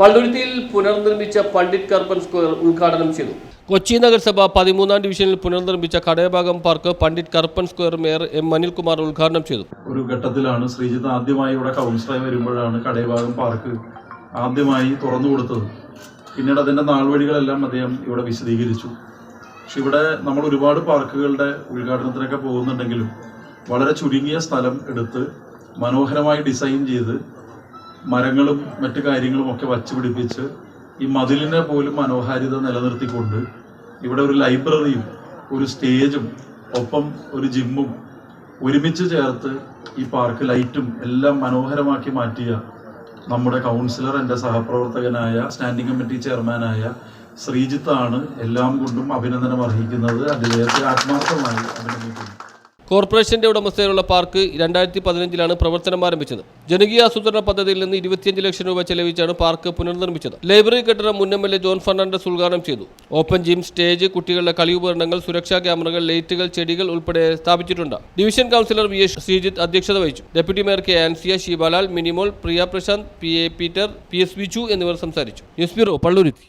പള്ളുരുത്തിയിൽ പുനർനിർമ്മിച്ച പണ്ഡിറ്റ് കർപ്പൻ സ്ക്വയർ ഉദ്ഘാടനം ചെയ്തു. കൊച്ചി നഗരസഭ പതിമൂന്നാം ഡിവിഷനിൽ പുനർനിർമ്മിച്ച കടയഭാഗം park Pandit Karuppan square mayor M Anilkumar ഉദ്ഘാടനം ചെയ്തു. ഒരു ഘട്ടത്തിലാണ് ശ്രീജിത്ത് ആദ്യമായി ഇവിടെ കൗൺസിലായി വരുമ്പോഴാണ് കടയഭാഗം പാർക്ക് ആദ്യമായി തുറന്നു കൊടുത്തത്. പിന്നീട് അതിന്റെ നാൾവഴികളെല്ലാം അദ്ദേഹം ഇവിടെ വിശദീകരിച്ചു. പക്ഷെ ഇവിടെ നമ്മൾ ഒരുപാട് പാർക്കുകളുടെ ഉദ്ഘാടനത്തിനൊക്കെ പോകുന്നുണ്ടെങ്കിലും വളരെ ചുരുങ്ങിയ സ്ഥലം എടുത്ത് മനോഹരമായി ഡിസൈൻ ചെയ്ത് മരങ്ങളും മറ്റു കാര്യങ്ങളും ഒക്കെ വച്ചുപിടിപ്പിച്ച് ഈ മതിലിനെ പോലും മനോഹാരിത നിലനിർത്തിക്കൊണ്ട് ഇവിടെ ഒരു ലൈബ്രറിയും ഒരു സ്റ്റേജും ഒപ്പം ഒരു ജിമ്മും ഒരുമിച്ച് ചേർത്ത് ഈ പാർക്ക് ലൈറ്റും എല്ലാം മനോഹരമാക്കി മാറ്റിയ നമ്മുടെ കൗൺസിലർ എന്റെ സഹപ്രവർത്തകനായ സ്റ്റാൻഡിംഗ് കമ്മിറ്റി ചെയർമാനായ ശ്രീജിത്താണ് എല്ലാം കൊണ്ടും അഭിനന്ദനം അർഹിക്കുന്നത്. അദ്ദേഹത്തെ ആത്മാർത്ഥമായി അഭിനന്ദിക്കുന്നു. കോർപ്പറേഷന്റെ ഉടമസ്ഥയിലുള്ള പാർക്ക് രണ്ടായിരത്തി പതിനഞ്ചിലാണ് പ്രവർത്തനം ആരംഭിച്ചത്. ജനകീയ ആസൂത്രണ പദ്ധതിയിൽ നിന്ന് ഇരുപത്തിയഞ്ച് ലക്ഷം രൂപ ചെലവിച്ചാണ് പാർക്ക് പുനർനിർമ്മിച്ചത്. ലൈബ്രറി കെട്ടിടം മുൻ M L A John Fernandes ഉദ്ഘാടനം ചെയ്തു. ഓപ്പൺ ജിം സ്റ്റേജ് കുട്ടികളുടെ കളി ഉപകരണങ്ങൾ സുരക്ഷാ ക്യാമറകൾ ലൈറ്റുകൾ ചെടികൾ ഉൾപ്പെടെ സ്ഥാപിച്ചിട്ടുണ്ട്. Division councillor V S Sreejith അധ്യക്ഷത വഹിച്ചു. Deputy mayor K Ansiya Shivalal Minimol Priya Prashanth P A Peter P S Vichu എന്നിവർ സംസാരിച്ചു. News bureau Palluruthy.